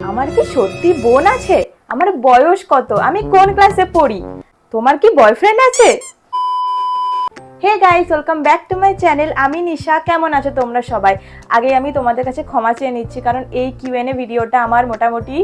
আমার কি সত্যি বোন আছে? আমার বয়স কত? আমি কোন ক্লাসে পড়ি? তোমার কি বয়ফ্রেন্ড আছে? Hey guys welcome back to my channel আমি নিশা, কেমন আছো তোমরা সবাই? আগে আমি তোমাদের কাছে ক্ষমা চেয়ে নিচ্ছি, কারণ এই কিউএনএ ভিডিওটা আমার মোটামুটি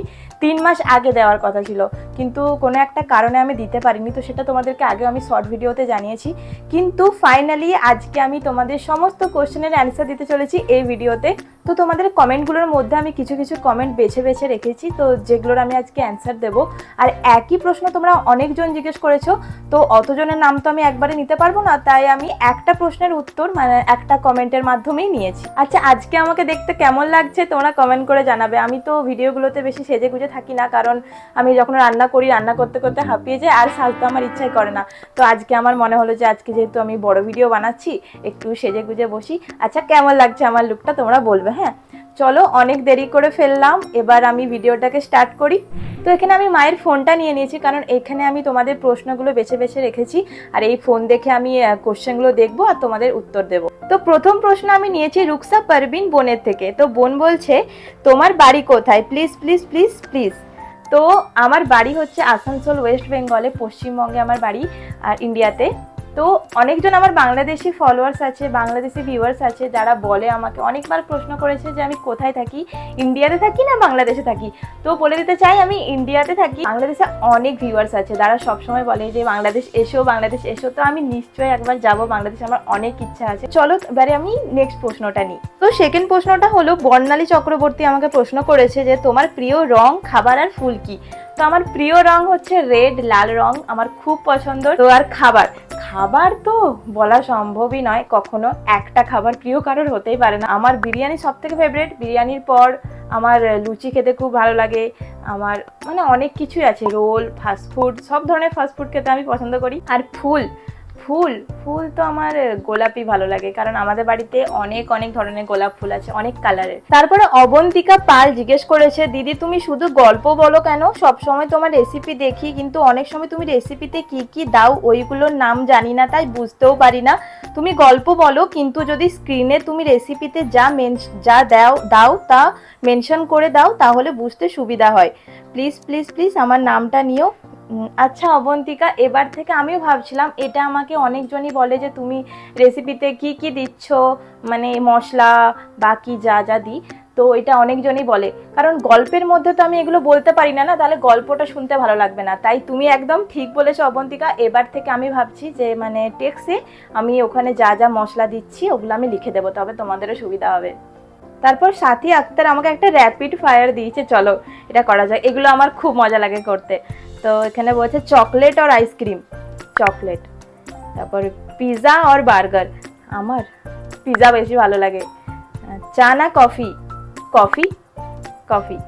তিন মাস আগে দেওয়ার কথা ছিল। কিন্তু কোনো একটা কারণে আমি দিতে পারিনি, তো সেটা তোমাদেরকে আগে আমি শর্ট ভিডিওতে জানিয়েছি। কিন্তু ফাইনালি আজকে আমি তোমাদের সমস্ত কোশ্চেনের অ্যান্সার দিতে চলেছি এই ভিডিওতে তো তোমাদের কমেন্টগুলোর মধ্যে আমি কিছু কিছু কমেন্ট বেছে বেছে রেখেছি, তো যেগুলোর আমি আজকে অ্যান্সার দেবো। আর একই প্রশ্ন তোমরা অনেকজন জিজ্ঞেস করেছ, তো অতজনের নাম তো আমি একবারে নিতে পারব না, তাই আমি একটা প্রশ্নের উত্তর মানে একটা কমেন্টের মাধ্যমেই নিয়েছি। আচ্ছা আজকে আমাকে দেখতে কেমন লাগছে তোমরা কমেন্ট করে জানাবে। আমি তো ভিডিওগুলোতে বেশি সেজে গুজে থাকি না, কারণ আমি যখন রান্না করি, রান্না করতে করতে হাঁপিয়ে যাই, আর সাজতে আমার ইচ্ছাই করে না। তো আজকে আমার মনে হলো যে আজকে যেহেতু আমি বড় ভিডিও বানাচ্ছি, একটু সেজে গুজে বসি। আচ্ছা কেমন লাগছে আমার লুকটা তোমরা বলবে। হ্যাঁ? চলো, অনেক দেরি করে ফেললাম। এবার আমি ভিডিওটাকে স্টার্ট করি। তো এখানে আমি মায়ের ফোনটা নিয়ে নিয়েছি, কারণ এখানে আমি তোমাদের প্রশ্নগুলো বেছে বেছে রেখেছি। আর এই ফোন দেখে আমি কোশ্চেনগুলো দেখব আর তোমাদের উত্তর দেবো। তো প্রথম প্রশ্ন আমি নিয়েছি রুকসা পারবিন বোনের থেকে। তো বোন বলছে, তোমার বাড়ি কোথায়? প্লিজ প্লিজ প্লিজ প্লিজ তো আমার বাড়ি হচ্ছে আসানসোল ওয়েস্ট বেঙ্গলে পশ্চিমবঙ্গে আমার বাড়ি, আর ইন্ডিয়াতে তো অনেকজন আমার বাংলাদেশি ফলোয়ার্স আছে, বাংলাদেশি ভিউয়ার্স আছে, যারা বলে আমাকে অনেকবার প্রশ্ন করেছে যে আমি কোথায় থাকি, ইন্ডিয়াতে থাকি না বাংলাদেশে থাকি? তো বলে দিতে চাই, আমি ইন্ডিয়াতে থাকি। বাংলাদেশে অনেক ভিউয়ার্স আছে, যারা সবসময় বলে যে বাংলাদেশ এসো বাংলাদেশ এসো। তো আমি নিশ্চয়ই একবার যাব, বাংলাদেশ আমার অনেক ইচ্ছা আছে। চলো, এবারে আমি নেক্সট প্রশ্নটা নিই। তো সেকেন্ড প্রশ্নটা হলো, বর্ণালী চক্রবর্তী আমাকে প্রশ্ন করেছে যে, তোমার প্রিয় রং, খাবার আর ফুল কি? তো আমার প্রিয় রং হচ্ছে রেড লাল রং, আমার খুব পছন্দ। তো আর খাবার খাবার তো বলা সম্ভবই নয়। কখনো একটা খাবার প্রিয় কারোর হতেই পারে না। আমার বিরিয়ানি সব থেকে ফেভারিট বিরিয়ানির পর আমার লুচি খেতে খুব ভালো লাগে। আমার মানে অনেক কিছুই আছে। রোল ফাস্টফুড সব ধরনের ফাস্টফুড খেতে আমি পছন্দ করি। আর ফুল ফুল ফুল তো আমার গোলাপি ভালো লাগে। কারণ আমাদের বাড়িতে অনেক অনেক ধরনের গোলাপ ফুল আছে অনেক কালারের। তারপরে অবন্তিকা পাল জিজ্ঞেস করেছে দিদি তুমি শুধু গল্প বলো কেন? সব সময় তোমার রেসিপি দেখি কিন্তু অনেক সময় তুমি রেসিপিতে কি কি দাও ওইগুলোর নাম জানি না তাই বুঝতেও পারি না। তুমি গল্প বলো কিন্তু যদি স্ক্রিনে তুমি রেসিপিতে যা মেন যা দাও দাও তা মেনশন করে দাও তাহলে বুঝতে সুবিধা হয়। প্লিজ প্লিজ প্লিজ আমার নামটা উম, আচ্ছা অবন্তিকা, এবার থেকে আমিও ভাবছিলাম, এটা আমাকে অনেকজনই বলে যে তুমি রেসিপিতে কি কি দিচ্ছ মানে মশলা, বাকি যা যা দিই, তো এটা অনেকজনই বলে। কারণ গল্পের মধ্যে তো আমি এগুলো বলতে পারি না না? তাহলে গল্পটা শুনতে ভালো লাগবে না। তাই তুমি একদম ঠিক বলেছ, অবন্তিকা, এবার থেকে আমি ভাবছি যে মানে টেক্সে আমি ওখানে যা যা মশলা দিচ্ছি, ওগুলো আমি লিখে দেবো, তবে তোমাদেরও সুবিধা হবে। তারপর সাথী আক্তার আমাকে একটা র্যাপিড ফায়ার দিয়েছে, চলো, এটা করা যায় এগুলো আমার খুব মজা লাগে করতে। তো এখানে বলছে চকলেট আর আইসক্রিম। চকলেট। তারপর পিৎজা আর বার্গার। আমার পিৎজা বেশি ভালো লাগে। চা না কফি? কফি? কফি।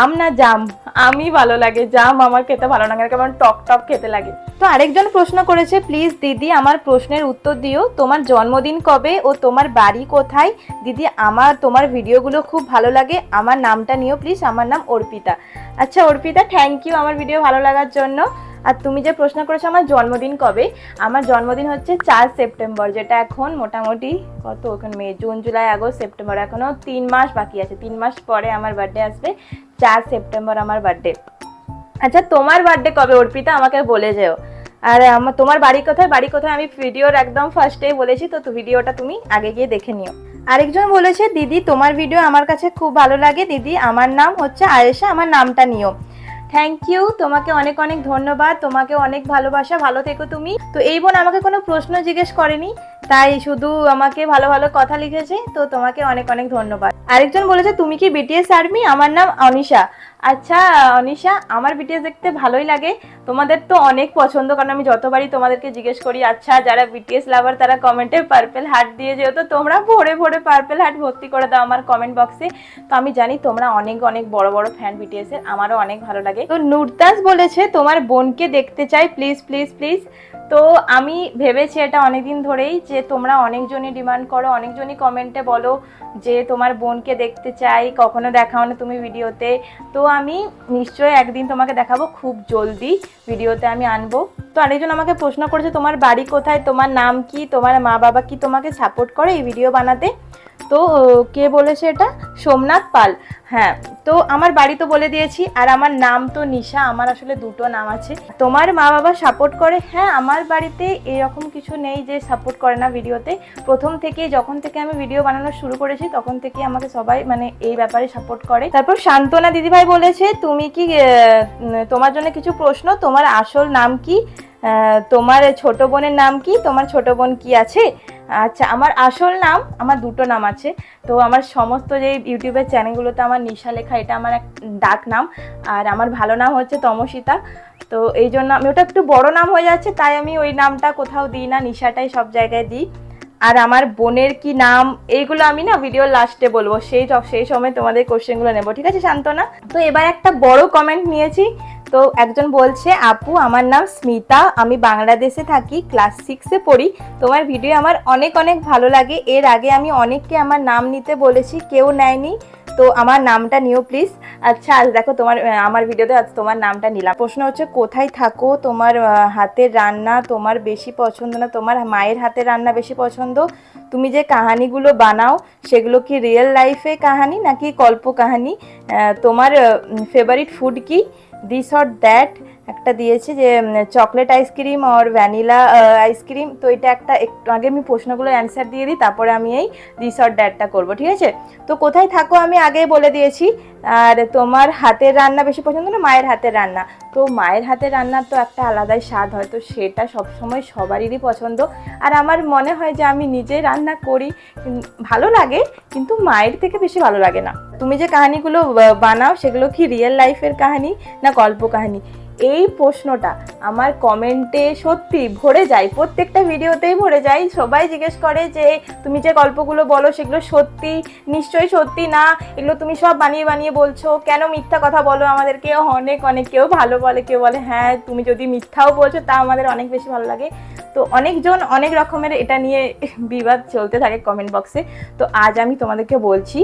আম না জাম? আমি ভালো লাগে, জাম আমার খেতে ভালো লাগে কেমন টক টক খেতে লাগে। তো আরেকজন প্রশ্ন করেছে প্লিজ দিদি, আমার প্রশ্নের উত্তর দিও। তোমার জন্মদিন কবে ও তোমার বাড়ি কোথায়? দিদি, আমার, তোমার ভিডিওগুলো খুব ভালো লাগে। আমার নামটা নিও প্লিজ আমার নাম অর্পিতা। আচ্ছা অর্পিতা থ্যাংক ইউ আমার ভিডিও ভালো লাগার জন্য। আর তুমি যে প্রশ্ন করেছ, আমার জন্মদিন কবে? আমার জন্মদিন হচ্ছে চার সেপ্টেম্বর, যেটা এখন মোটামুটি কত? এখন May, June, July, August, September এখনও তিন মাস বাকি আছে। তিন মাস পরে আমার বার্থডে আসবে। চার সেপ্টেম্বর আমার বার্থডে আচ্ছা তোমার বার্থডে কবে? অর্পিতা, আমাকে বলে যেও। আর আমার তোমার বাড়ি কোথায়? বাড়ি কোথায়? আমি ভিডিওর একদম ফার্স্টেই বলেছি, তো তো ভিডিওটা তুমি আগে গিয়ে দেখে নিও। আরেকজন বলেছে, দিদি, তোমার ভিডিও আমার কাছে খুব ভালো লাগে। দিদি, আমার নাম হচ্ছে আয়েশা, আমার নামটা নিও। থ্যাংক ইউ তোমাকে অনেক অনেক ধন্যবাদ, তোমাকে অনেক ভালোবাসা। ভালো থেকো তুমি। তো এই বোন আমাকে কোনো প্রশ্ন জিজ্ঞেস করেনি, তাই শুধু আমাকে ভালো ভালো কথা লিখেছে, তো তোমাকে অনেক অনেক ধন্যবাদ। আরেকজন বলেছে, তুমি কি বিটিএস আর্মি আমার নাম অনিশা। আচ্ছা অনিশা, আমার বিটিএস দেখতে ভালোই লাগে। তোমাদের তো অনেক পছন্দ, কারণ আমি যতবারই তোমাদেরকে জিজ্ঞেস করি আচ্ছা যারা বিটিএস লাভার তারা কমেন্টে পার্পেল হার্ট দিয়ে যেহেতু তোমরা ভোরে ভোরে পার্পেল হার্ট ভর্তি করে দাও আমার কমেন্ট বক্সে তো আমি জানি তোমরা অনেক অনেক বড় বড় ফ্যান বিটিএস এর। আমারও অনেক ভালো লাগে। তো নুরতাজ বলেছে, তোমার বোনকে দেখতে চাই প্লিজ প্লিজ প্লিজ তো আমি ভেবেছি এটা অনেকদিন ধরেই যে তোমরা অনেকজনই ডিমান্ড করো, অনেকজনই কমেন্টে বলো যে তোমার বোনকে দেখতে চাই, কখনো দেখাও না তুমি ভিডিওতে। তো আমি নিশ্চয়ই একদিন তোমাকে দেখাবো খুব জলদি, ভিডিওতে আমি আনব। তো আরেকজন আমাকে প্রশ্ন করেছে, তোমার বাড়ি কোথায়? তোমার নাম কি? তোমার মা বাবা কি তোমাকে সাপোর্ট করে এই ভিডিও বানাতে? তো কে বলেছে এটা? সোমনাথ পাল। হ্যাঁ তো আমার বাড়ি তো বলে দিয়েছি, আর আমার নাম তো নিশা, আমার আসলে দুটো নাম আছে। তোমার মা বাবা সাপোর্ট করে? হ্যাঁ আমার বাড়িতে এরকম কিছু নেই যে সাপোর্ট করে না ভিডিওতে প্রথম থেকে যখন থেকে আমি ভিডিও বানানো শুরু করেছি, তখন থেকে আমাকে সবাই মানে এই ব্যাপারে সাপোর্ট করে। তারপর শান্তনা দিদিভাই বলেছে, তুমি কি তোমার জন্য কিছু প্রশ্ন? তোমার আসল নাম কি? তোমার ছোট বোনের নাম কি? তোমার ছোট বোন কি আছে? আচ্ছা আমার আসল নাম, আমার দুটো নাম আছে। তো আমার সমস্ত যে ইউটিউবের চ্যানেলগুলোতে আমার নিশা লেখা, এটা আমার এক ডাক নাম। আর আমার ভালো নাম হচ্ছে তমসিতা। তো এই জন্য আমি, ওটা একটু বড় নাম হয়ে যাচ্ছে, তাই আমি ওই নামটা কোথাও দিই না, নিশাটাই সব জায়গায় দিই। আর আমার বোনের কি নাম, এইগুলো আমি না ভিডিওর লাস্টে বলব। সেই সেই সময় তোমাদের কোশ্চেনগুলো নেব। ঠিক আছে, শান্তনা? তো এবার একটা বড় কমেন্ট নিয়েছি। তো একজন বলছে, আপু, আমার নাম স্মিতা, আমি বাংলাদেশে থাকি, ক্লাস সিক্সে পড়ি। তোমার ভিডিও আমার অনেক অনেক ভালো লাগে। এর আগে আমি অনেককে আমার নাম নিতে বলেছি, কেউ নেয়নি। তো আমার নামটা নিও প্লিজ আচ্ছা আজ দেখো তোমার আমার ভিডিওতে আজ তোমার নামটা নিলাম। প্রশ্ন হচ্ছে, কোথায় থাকো? তোমার হাতের রান্না তোমার বেশি পছন্দ না? তোমার মায়ের হাতের রান্না বেশি পছন্দ? তুমি যে কাহানিগুলো বানাও, সেগুলো কি রিয়েল লাইফে কাহানি নাকি কল্প কাহানি? তোমার ফেভারিট ফুড কি? দিস অর দ্যাট একটা দিয়েছে যে চকলেট আইসক্রিম আর ভ্যানিলা আইসক্রিম তো এটা একটা একটু আগে আমি প্রশ্নগুলো অ্যান্সার দিয়ে দিই, তারপরে আমি এই দিস অর দ্যাটটা করব, ঠিক আছে? তো কোথায় থাকো আমি আগেই বলে দিয়েছি, আর তোমার হাতের রান্না বেশি পছন্দ না, মায়ের হাতের রান্না? তো মায়ের হাতের রান্নার তো একটা আলাদাই স্বাদ হয়, তো সেটা সবসময় সবারই পছন্দ। আর আমার মনে হয় যে আমি নিজে রান্না করি ভালো লাগে, কিন্তু মায়ের থেকে বেশি ভালো লাগে না। তুমি যে কাহিনীগুলো বানাও সেগুলো কি রিয়েল লাইফের কাহিনী না গল্প কাহিনী? এই প্রশ্নটা আমার কমেন্টে সত্যি ভরে যায়। প্রত্যেকটা ভিডিওতেই ভরে যায়। সবাই জিজ্ঞেস করে যে, তুমি যে গল্পগুলো বলো সেগুলো সত্যি? নিশ্চয়ই সত্যি না। এগুলো তুমি সব বানিয়ে বানিয়ে বলছো। কেন মিথ্যা কথা বলো আমাদেরকে? অনেক অনেক কেউ ভালো বলে, কেউ বলে হ্যাঁ তুমি যদি মিথ্যাও বলছো, তা আমাদের অনেক বেশি ভালো লাগে। তো অনেকজন অনেক রকমের এটা নিয়ে বিবাদ চলতে থাকে কমেন্ট বক্সে তো আজ আমি তোমাদেরকে বলছি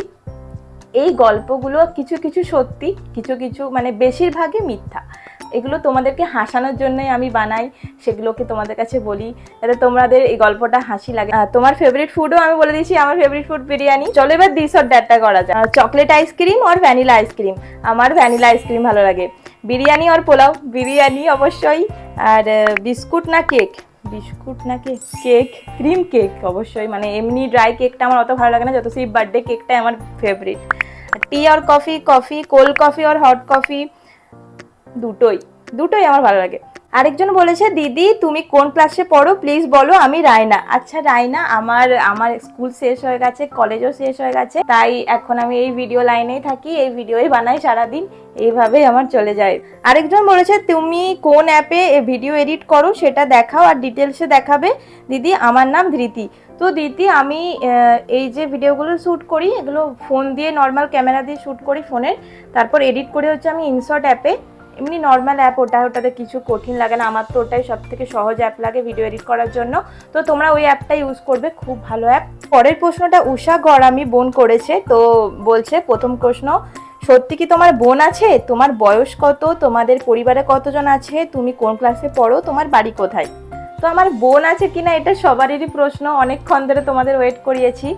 এই গল্পগুলো কিছু কিছু সত্যি, কিছু কিছু মানে বেশিরভাগই মিথ্যা। এগুলো তোমাদেরকে হাসানোর জন্যই আমি বানাই, সেগুলোকে তোমাদের কাছে বলি, যাতে তোমাদের এই গল্পটা হাসি লাগে। তোমার ফেভারিট ফুডও আমি বলে দিয়েছি, আমার ফেভারিট ফুড বিরিয়ানি। চলো এবার দিস অর দ্যাটটা করা যায় চকলেট আইসক্রিম আর ভ্যানিলা আইসক্রিম আমার ভ্যানিলা আইসক্রিম ভালো লাগে। বিরিয়ানি আর পোলাও? বিরিয়ানি অবশ্যই। আর বিস্কুট না কেক বিস্কুট নাকি কেক, ক্রিম কেক অবশ্যই। মানে এমনি ড্রাই কেকটা আমার অত ভালো লাগে না, যত সেই বার্থডে কেকটাই আমার ফেভারিট টি আর কফি কফি কোল্ড কফি আর হট কফি দুটোই দুটোই আমার ভালো লাগে। আরেকজন বলেছে, দিদি, তুমি কোন ক্লাসে পড়ো? প্লিজ বলো, আমি রায়না। আচ্ছা রায়না, আমার আমার স্কুল শেষ হয়ে গেছে কলেজও শেষ হয়ে গেছে, তাই এখন আমি এই ভিডিও লাইনেই থাকি, এই ভিডিওই বানাই সারাদিন, এইভাবেই আমার চলে যায়। আরেকজন বলেছে, তুমি কোন অ্যাপে ভিডিও এডিট করো? সেটা দেখাও আর ডিটেলসে দেখাবে। দিদি, আমার নাম ধৃতি। তো দিদি আমি এই যে ভিডিওগুলো শ্যুট করি, এগুলো ফোন দিয়ে নর্মাল ক্যামেরা দিয়ে শ্যুট করি ফোনের তারপর এডিট করে হচ্ছে আমি ইনশর্ট অ্যাপে এমনি নর্মাল অ্যাপ ওটা ওটাতে কিছু কঠিন লাগে না। আমার তো ওটাই সব থেকে সহজ অ্যাপ লাগে ভিডিও এডিট করার জন্য। তো তোমরা ওই অ্যাপটা ইউজ করবে, খুব ভালো অ্যাপ পরের প্রশ্নটা উষা গড়ামি বোন করেছে, তো বলছে, প্রথম প্রশ্ন, সত্যি কি তোমার বোন আছে? তোমার বয়স কত? তোমাদের পরিবারে কতজন আছে? তুমি কোন ক্লাসে পড়ো? তোমার বাড়ি কোথায়? তো আমার বোন আছে কিনা এটা সবারই প্রশ্ন, অনেকক্ষণ ধরে তোমাদের ওয়েট করিয়েছি।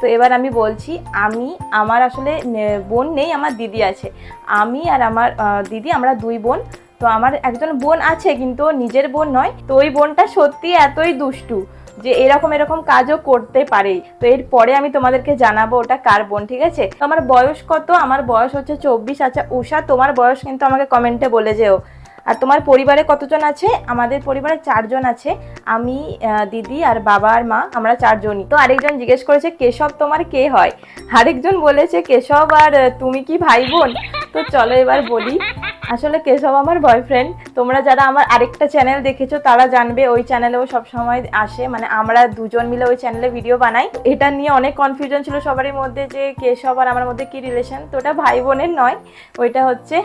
তো এবার আমি বলছি, আমি, আমার আসলে বোন নেই, আমার দিদি আছে। আমি আর আমার দিদি, আমরা দুই বোন। তো আমার একজন বোন আছে, কিন্তু নিজের বোন নয়। তো ওই বোনটা সত্যি এতই দুষ্টু যে এরকম এরকম কাজও করতে পারে। তো এরপরে আমি তোমাদেরকে জানাব ওটা কার বোন, ঠিক আছে? আমার বয়স কত? আমার বয়স হচ্ছে চব্বিশ। আচ্ছা উষা, তোমার বয়স কিন্তু আমাকে কমেন্টে বলে যেও। আর তোমার পরিবারে কতজন আছে? আমাদের পরিবারে চারজন আছে। আমি দিদি আর বাবা আর মা, আমরা চারজনই। তো আরেকজন জিজ্ঞেস করেছে, কেশব তোমার কে হয়? আরেকজন বলেছে, কেশব আর তুমি কি ভাই বোন তো চলো এবার বলি। আসলে কেশব আমার বয়ফ্রেন্ড তোমরা যারা আমার আরেকটা চ্যানেল দেখেছ, তারা জানবে, ওই চ্যানেলেও সবসময় আসে। মানে আমরা দুজন মিলে ওই চ্যানেলে ভিডিও বানাই। এটা নিয়ে অনেক কনফিউশন ছিল সবারই মধ্যে যে কেশব আর আমার মধ্যে কি রিলেশন তো ওটা ভাই বোনের নয়। ওইটা হচ্ছে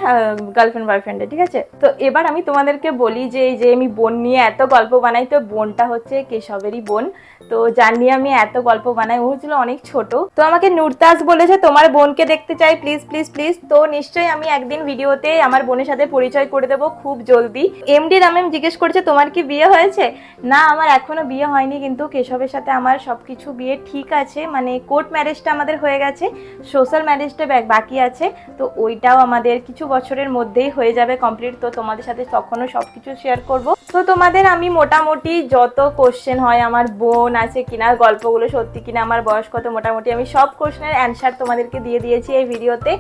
গার্লফ্রেন্ড বয়ফ্রেন্ডের ঠিক আছে? তো এবার আমি তোমাদেরকে বলি যে এই যে আমি বোন নিয়ে এত গল্প বানাই, তো বোনটা হচ্ছে কেশবেরই বোন। তো যার নিয়ে আমি এত গল্প বানাই, ও ছিল অনেক ছোট। তো আমাকে নুরতাজ বলেছে, তোমার বোনকে দেখতে চাই প্লিজ প্লিজ প্লিজ তো নিশ্চয়ই আমি একদিন ভিডিওতে আমার বোনের সাথে পরিচয় করে দেবো খুব জলদি। এমডি রামেম জিজ্ঞেস করছে, তোমার কি বিয়ে হয়েছে? না, আমার এখনও বিয়ে হয়নি, কিন্তু কেশবের সাথে আমার সবকিছু বিয়ে ঠিক আছে। মানে কোর্ট ম্যারেজটা আমাদের হয়ে গেছে সোশ্যাল ম্যারেজটা বাকি আছে। তো ওইটাও আমাদের কিছু বছরের মধ্যেই হয়ে যাবে কমপ্লিট তো তোমাদের সাথে তখনও সব কিছু শেয়ার করব। তো তোমাদের আমি মোটামুটি যত কোশ্চেন হয় আমার বোন আছে কিনা, গল্পগুলো সত্যি কিনা, আমার বয়স কত মোটামুটি, আমি সব কোশ্চেনের অ্যান্সার তোমাদেরকে দিয়ে দিয়েছি এই ভিডিওতে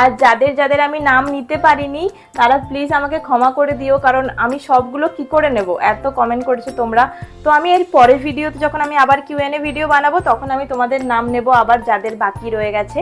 আর যাদের যাদের আমি নাম নিতে পারিনি, তারা প্লিজ আমাকে ক্ষমা করে দিও, কারণ আমি সবগুলো কি করে নেব? এত কমেন্ট করেছ তোমরা। তো আমি এর পরের ভিডিওতে যখন আমি আবার কিউএনএ ভিডিও বানাবো, তখন আমি তোমাদের নাম নেব, আবার যাদের বাকি রয়ে গেছে।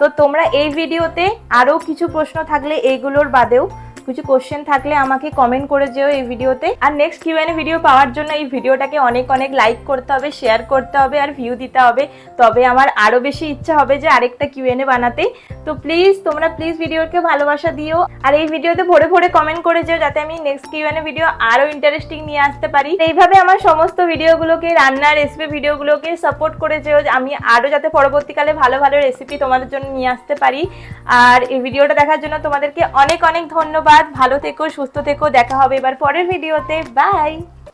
তো তোমরা এই ভিডিওতে আরও কিছু প্রশ্ন থাকলে এইগুলোর বাদেও কিছু কোশ্চেন থাকলে আমাকে কমেন্ট করে যেও এই ভিডিওতে আর next Q and A video পাওয়ার জন্য এই ভিডিওটাকে অনেক অনেক লাইক করতে হবে শেয়ার করতে হবে আর ভিউ দিতে হবে। তবে আমার আরও বেশি ইচ্ছা হবে যে আরেকটা কিউএনএ বানাতে। তো প্লিজ তোমরা প্লিজ ভিডিওকে ভালোবাসা দিও। আর এই ভিডিওতে ভরে ভরে কমেন্ট করে যেও যাতে আমি next Q and A video আরও ইন্টারেস্টিং নিয়ে আসতে পারি। এইভাবে আমার সমস্ত ভিডিওগুলোকে রান্নার রেসিপি ভিডিওগুলোকে সাপোর্ট করে যেও। আমি আরও যাতে পরবর্তীকালে ভালো ভালো রেসিপি তোমাদের জন্য নিয়ে আসতে পারি। আর এই ভিডিওটা দেখার জন্য তোমাদেরকে অনেক অনেক ধন্যবাদ। ভালো থেকো সুস্থ থেকো। দেখা হবে এবার পরের ভিডিওতে বাই